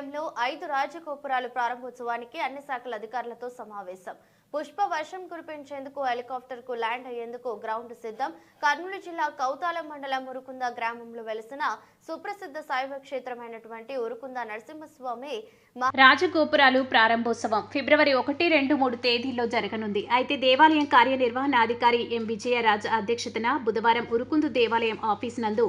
ఆలయంలో ఐదు రాజగోపురాలు ప్రారంభోత్సవానికి అన్ని శాఖల అధికారులతో సమావేశం. పుష్ప వర్షం కురిపించేందుకు హెలికాప్టర్కు ల్యాండ్ అయ్యేందుకు గ్రౌండ్ సిద్ధం. కర్నూలు జిల్లా కౌతాలం మండలం ఉరుకుంద గ్రామంలో వెలిసిన సుప్రసిద్ధ శైవ క్షేత్రమైనటువంటి ఉరుకుంద నరసింహస్వామి రాజగోపురాలు ప్రారంభోత్సవం ఫిబ్రవరి ఒకటి రెండు మూడు తేదీల్లో జరగనుంది. అయితే దేవాలయం కార్యనిర్వహణాధికారి ఎం. విజయరాజ్ అధ్యక్షతన బుధవారం ఉరుకుందు దేవాలయం ఆఫీస్ నందు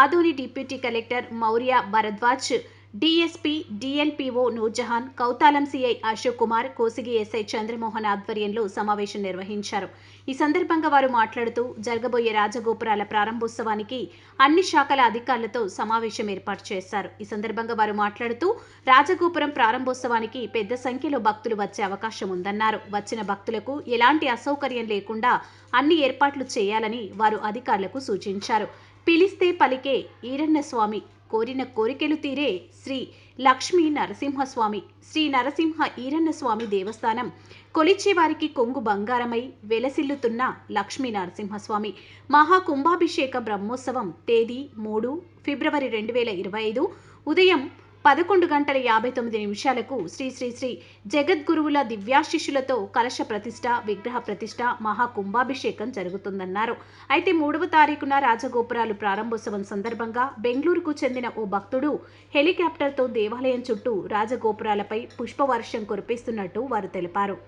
Adoni deputy collector Maurya Bharadwaj DSP DLPO Noorjahan Kauthalam CI Ashok Kumar Kosigi SI Chandramohan ఆధ్వర్యంలో సమావేశం నిర్వహించారు. ఈ సందర్భంగా వారు మాట్లాడుతూ జరగబోయే రాజగోపురాల ప్రారంభోత్సవానికి అన్ని శాఖల అధికారులతో సమావేశం ఏర్పాటు చేశారు. ఈ సందర్భంగా వారు మాట్లాడుతూ రాజగోపురం ప్రారంభోత్సవానికి పెద్ద సంఖ్యలో భక్తులు వచ్చే అవకాశం ఉందన్నారు. వచ్చిన భక్తులకు ఎలాంటి అసౌకర్యం లేకుండా అన్ని ఏర్పాట్లు చేయాలని వారు అధికారులకు సూచించారు. పిలిస్తే పలికే ఈరన్న స్వామి కోరిన కోరికలు తీరే శ్రీ లక్ష్మీ నరసింహస్వామి శ్రీ నరసింహ ఈరన్నస్వామి దేవస్థానం. కొలిచేవారికి కొంగు బంగారమై వెలసిల్లుతున్న లక్ష్మీ నరసింహస్వామి. మహా కుంభాభిషేక బ్రహ్మోత్సవం తేదీ మూడు ఫిబ్రవరి రెండు వేల ఇరవై ఐదు. ఉదయం పదకొండు గంటల యాభై తొమ్మిది నిమిషాలకు శ్రీ శ్రీ శ్రీ జగద్గురువుల దివ్యాశిష్యులతో కలశ ప్రతిష్ట విగ్రహ ప్రతిష్ట మహా కుంభాభిషేకం జరుగుతుందన్నారు. అయితే మూడవ తారీఖున రాజగోపురాలు ప్రారంభోత్సవం సందర్భంగా బెంగళూరుకు చెందిన ఓ భక్తుడు హెలికాప్టర్తో దేవాలయం చుట్టూ రాజగోపురాలపై పుష్పవర్షం కురిపిస్తున్నట్టు వారు తెలిపారు.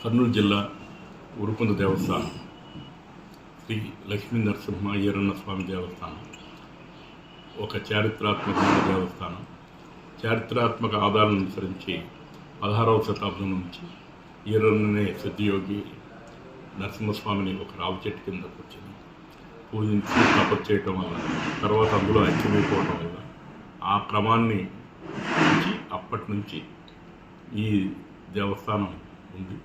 కర్నూలు జిల్లా ఉరుకుంద దేవస్థానం. శ్రీ లక్ష్మీ నరసింహ ఈరన్న స్వామి దేవస్థానం. ఒక చారిత్రాత్మకమైన దేవస్థానం. చారిత్రాత్మక ఆధారాలను అనుసరించి పదహారవ శతాబ్దం నుంచి ఈరన్ననే సిద్ధియోగి నరసింహస్వామిని ఒక రావి చెట్టు కింద కూర్చొని పూజించి తపస్సు చేయటం వల్ల తర్వాత అందులో ఐక్యమైపోవటం వల్ల ఆ క్రమాన్ని అప్పటి నుంచి ఈ దేవస్థానం ఉంది.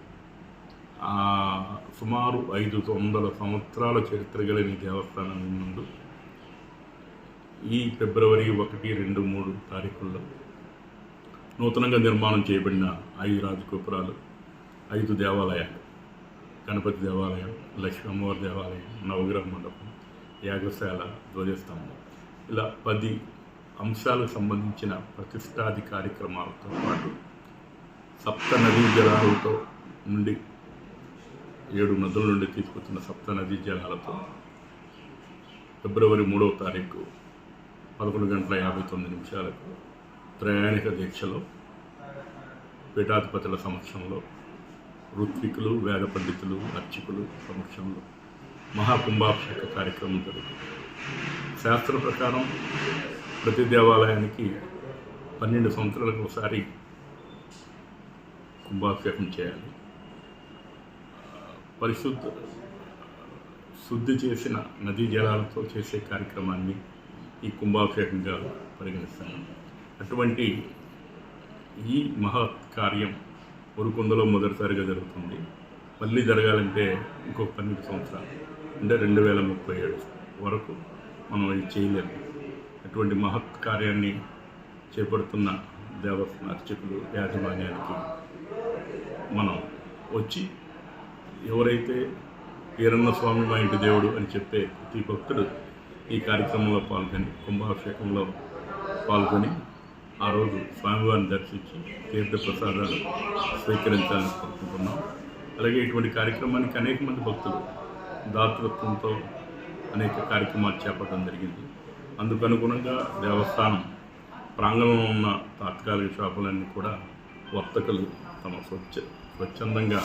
సుమారు ఐదు వందల సంవత్సరాల చరిత్ర కలిగిన ఈ దేవస్థానం ముందు ఈ ఫిబ్రవరి ఒకటి రెండు మూడు తారీఖుల్లో నూతనంగా నిర్మాణం చేయబడిన ఐదు రాజగోపురాలు ఐదు దేవాలయాలు. గణపతి దేవాలయం లక్ష్మీ అమ్మవారి దేవాలయం నవగ్రహ మండపం యాగశాల ధ్వజస్తంభం. ఇలా పది అంశాలకు సంబంధించిన ప్రతిష్టాది కార్యక్రమాలతో పాటు సప్త నదీ జలాలతో నుండి ఏడు నదుల నుండి తీసుకొచ్చిన సప్త నదీ జలాలతో ఫిబ్రవరి మూడవ తారీఖు పదకొండు గంటల యాభై తొమ్మిది నిమిషాలకు ప్రయాణిక దీక్షలో పీఠాధిపతుల సమక్షంలో ఋత్వికులు వేద పండితులు అర్చకులు సమక్షంలో మహాకుంభాభిషేక కార్యక్రమం జరుగుతుంది శాస్త్ర ప్రకారం ప్రతి దేవాలయానికి పన్నెండు సంవత్సరాలకు ఒకసారి కుంభాభిషేకం చేయాలి. పరిశుద్ధ శుద్ధి చేసిన నదీ జలాలతో చేసే కార్యక్రమాన్ని ఈ కుంభాభిషేకంగా పరిగణిస్తాను అటువంటి ఈ మహత్ కార్యం ఉరుకుందలో మొదటిసారిగా జరుగుతుంది. మళ్ళీ జరగాలంటే ఇంకొక పన్నెండు సంవత్సరాలు అంటే రెండు వేల ముప్పై ఏడు వరకు మనం ఇది చేయలేము. అటువంటి మహత్ కార్యాన్ని చేపడుతున్న దేవస్థాన అర్చకులు యాజమాన్యానికి మనం వచ్చి ఎవరైతే వీరన్న స్వామి మా ఇంటి దేవుడు అని చెప్పే ప్రతి భక్తుడు ఈ కార్యక్రమంలో పాల్గొని కుంభాభిషేకంలో పాల్గొని ఆ రోజు స్వామివారిని దర్శించి తీర్థ ప్రసాదాలు స్వీకరించాలని కోరుకుంటున్నాం. అలాగే ఇటువంటి కార్యక్రమానికి అనేక మంది భక్తులు దాతృత్వంతో అనేక కార్యక్రమాలు చేపట్టడం జరిగింది. అందుకు అనుగుణంగా దేవస్థానం ప్రాంగణంలో ఉన్న తాత్కాలిక షాపులన్నీ కూడా వర్తకులు తమ స్వచ్ఛ స్వచ్ఛందంగా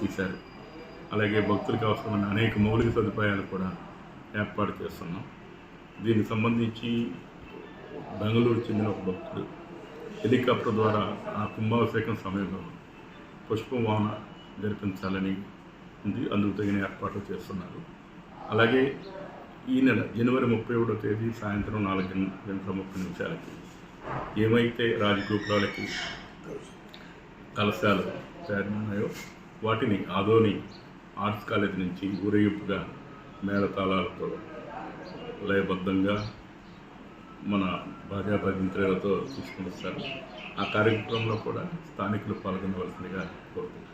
తీశారు. అలాగే భక్తులకు అవసరమైన అనేక మౌలిక సదుపాయాలు కూడా ఏర్పాటు చేస్తున్నాం. దీనికి సంబంధించి బెంగళూరు చెందిన ఒక భక్తుడు హెలికాప్టర్ ద్వారా ఆ కుంభాభిషేకం సమయంలో పుష్పవాహన జరిపించాలని ఉంది. అందుకు తగిన ఏర్పాట్లు చేస్తున్నారు. అలాగే ఈ నెల జనవరి ముప్పై ఒకటో తేదీ సాయంత్రం నాలుగు గంటల ముప్పై నిమిషాలకి ఏమైతే రాజగోపురాలకి కలశాలు తయారున్నాయో వాటిని ఆదోని ఆర్ట్స్ కాలేజ్ నుంచి ఊరేగింపుగా మేళతాళాలతో లయబద్ధంగా మన భార్యా భజంత్రులతో తీసుకుని వస్తారు ఆ కార్యక్రమంలో కూడా స్థానికులు పాల్గొనవలసిందిగా కోరుతున్నాను